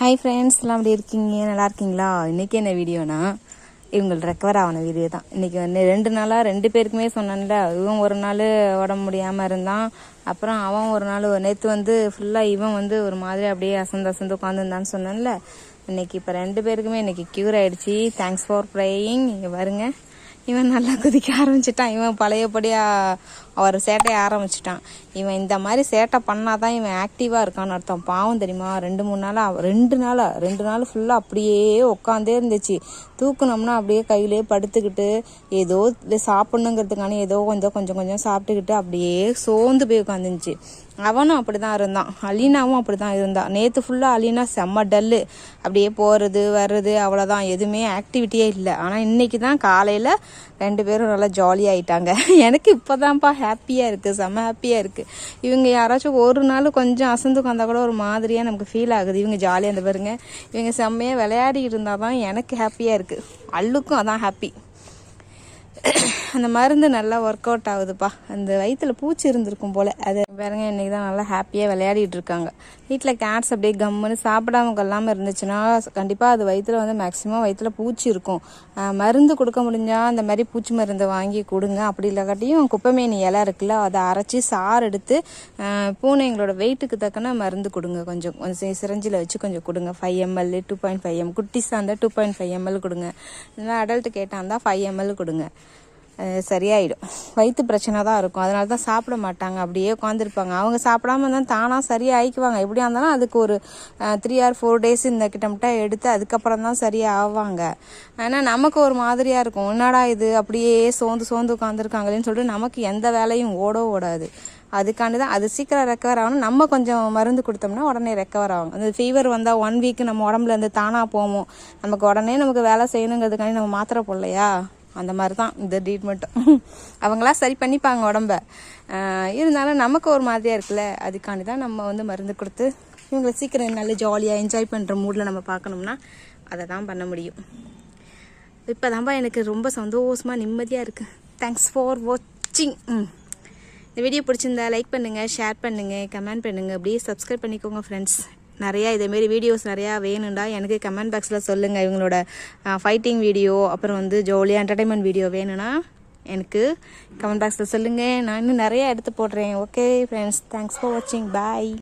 Hi friends எல்லாம் எப்படி இருக்கீங்க? நல்லா இருக்கீங்களா? இன்றைக்கி என்ன வீடியோனா இவங்க ரெக்கவர் ஆன வீடியோ தான். இன்றைக்கி வந்து ரெண்டு நாளாக ரெண்டு பேருக்குமே சொன்னேன்ல இவன் ஒரு நாள் உடம்பு முடியாமல் இருந்தான். அப்புறம் அவன் ஒரு நாள் நேற்று வந்து ஃபுல்லாக இவன் வந்து ஒரு மாதிரி அப்படியே அசந்து அசந்து உட்காந்துருந்தான்னு சொன்னேன்ல. இன்னைக்கு இப்போ ரெண்டு பேருக்குமே இன்னைக்கு க்யூர் ஆகிடுச்சி தேங்க்ஸ் ஃபார் ப்ரேயிங் இங்கே வருங்க இவன் நல்லா குதிக்க ஆரம்பிச்சிட்டான். இவன் பழையபடியா அவர் சேட்டையை ஆரம்பிச்சிட்டான். இவன் இந்த மாதிரி சேட்டை பண்ணாதான் இவன் ஆக்டிவாக இருக்கான்னு அர்த்தம். பாவம் தெரியுமா? ரெண்டு மூணு நாளா ரெண்டு நாளா ரெண்டு நாள் ஃபுல்லாக அப்படியே உட்காந்தே இருந்துச்சு. தூக்குனோம்னா அப்படியே கையிலே படுத்துக்கிட்டு ஏதோ இது ஏதோ கொஞ்சம் கொஞ்சம் கொஞ்சம் சாப்பிட்டுக்கிட்டு அப்படியே சோர்ந்து போய் உட்காந்துருந்துச்சு அவனும் அப்படி தான் இருந்தான். அலீனாவும் அப்படிதான் இருந்தான் நேற்று ஃபுல்லாக அலீனா செம்ம டல்லு அப்படியே போகிறது வர்றது அவ்வளோதான் எதுவுமே ஆக்டிவிட்டியே இல்லை. ஆனால் இன்றைக்கி தான் காலையில் ரெண்டு பேரும் நல்லா ஜாலி ஆகிட்டாங்க எனக்கு இப்போதான்ப்பா ஹாப்பியாக இருக்குது செம்ம ஹாப்பியாக இருக்குது இவங்க யாராச்சும் ஒரு நாள் கொஞ்சம் அசந்து உட்காந்தா கூட ஒரு மாதிரியாக நமக்கு ஃபீல் ஆகுது. இவங்க ஜாலியாக இருந்த பாருங்க. இவங்க செம்மையாக விளையாடி இருந்தாதான் எனக்கு ஹாப்பியாக இருக்குது அல்லுக்கும் அதான் ஹாப்பி அந்த மருந்து நல்லா ஒர்க் அவுட் ஆகுதுப்பா. அந்த வயிற்றுல பூச்சி இருந்திருக்கும் போல். அது பாருங்க இன்றைக்கி தான் நல்லா ஹாப்பியாக விளையாடிட்டு இருக்காங்க. வீட்டில் கேட்ஸ் அப்படியே கம்முன்னு சாப்பிடாம கொள்ளாமல் இருந்துச்சுன்னா கண்டிப்பாக அது வயிற்றுல வந்து மேக்ஸிமம் வயிற்றுல பூச்சி இருக்கும். மருந்து கொடுக்க முடிஞ்சால் அந்த மாதிரி பூச்சி மருந்து வாங்கி கொடுங்க. அப்படி இல்லாட்டியும் குப்பைமேனி இலை இருக்குல்ல அதை அரைச்சி சாறு எடுத்து பூனைங்களோட வெயிட்டுக்கு தக்கன மருந்து கொடுங்க. கொஞ்சம் கொஞ்சம் சிரஞ்சில் வச்சு கொஞ்சம் கொடுங்க. Five ML two point five M குட்டிஸாக இருந்தால் டூ பாயிண்ட் ஃபைவ் எம்எல் கொடுங்க. இல்லை அடல்ட்டு கேட்டால் இருந்தால் ஃபைவ் எம்எல் கொடுங்க. சரியாயிடும். வயிற்று பிரச்சனை தான் இருக்கும். அதனால தான் சாப்பிட மாட்டாங்க. அப்படியே உட்காந்துருப்பாங்க அவங்க சாப்பிடாம இருந்தால் தானாக சரியாயிக்குவாங்க. எப்படியா இருந்தாலும் அதுக்கு ஒரு த்ரீ ஆர் ஃபோர் டேஸ் இந்த கிட்டமிட்ட எடுத்து அதுக்கப்புறம் தான் சரியாக ஆவாங்க ஆனால் நமக்கு ஒரு மாதிரியாக இருக்கும். என்னடா இது? அப்படியே சோர்ந்து சோர்ந்து உட்காந்துருக்காங்களேன்னு சொல்லிட்டு நமக்கு எந்த வேலையும் ஓட ஓடாது. அதுக்காண்டி தான் அது சீக்கிரம் ரெக்கவர் ஆகணும். நம்ம கொஞ்சம் மருந்து கொடுத்தோம்னா உடனே ரெக்கவர் ஆகும். அந்த ஃபீவர் வந்தால் ஒன் வீக் நம்ம உடம்புல இருந்து தானாக போவோம் நமக்கு உடனே நமக்கு வேலை செய்யணுங்கிறதுக்காண்டி நம்ம மாத்திரை போடலையா? அந்த மாதிரி தான் இந்த ட்ரீட்மெண்ட்டும் அவங்களாம் சரி பண்ணிப்பாங்க உடம்ப. இருந்தாலும் நமக்கு ஒரு மாதிரியாக இருக்குல்ல அதுக்காண்டி தான் நம்ம வந்து மருந்து கொடுத்து இவங்களை சீக்கிரம் நல்ல ஜாலியாக என்ஜாய் பண்ணுற மூடில் நம்ம பார்க்கணும்னா அதை தான் பண்ண முடியும். இப்போ எனக்கு ரொம்ப சந்தோஷமாக நிம்மதியாக இருக்குது தேங்க்ஸ் ஃபார் வாட்சிங் இந்த வீடியோ பிடிச்சிருந்தா லைக் பண்ணுங்கள் ஷேர் பண்ணுங்கள் கமெண்ட் பண்ணுங்கள் அப்படியே சப்ஸ்கிரைப் பண்ணிக்கோங்க ஃப்ரெண்ட்ஸ் நிறையா இதேமாரி வீடியோஸ் நிறையா வேணும்டா எனக்கு கமெண்ட் பாக்ஸில் சொல்லுங்கள் இவங்களோட ஃபைட்டிங் வீடியோ அப்புறம் வந்து ஜோலியாக என்டர்டைன்மெண்ட் வீடியோ வேணும்னா எனக்கு கமெண்ட் பாக்ஸில் சொல்லுங்கள் நான் இன்னும் நிறையா எடுத்து போடுறேன். ஓகே ஃப்ரெண்ட்ஸ் தேங்க்ஸ் ஃபார் வாட்சிங் பாய்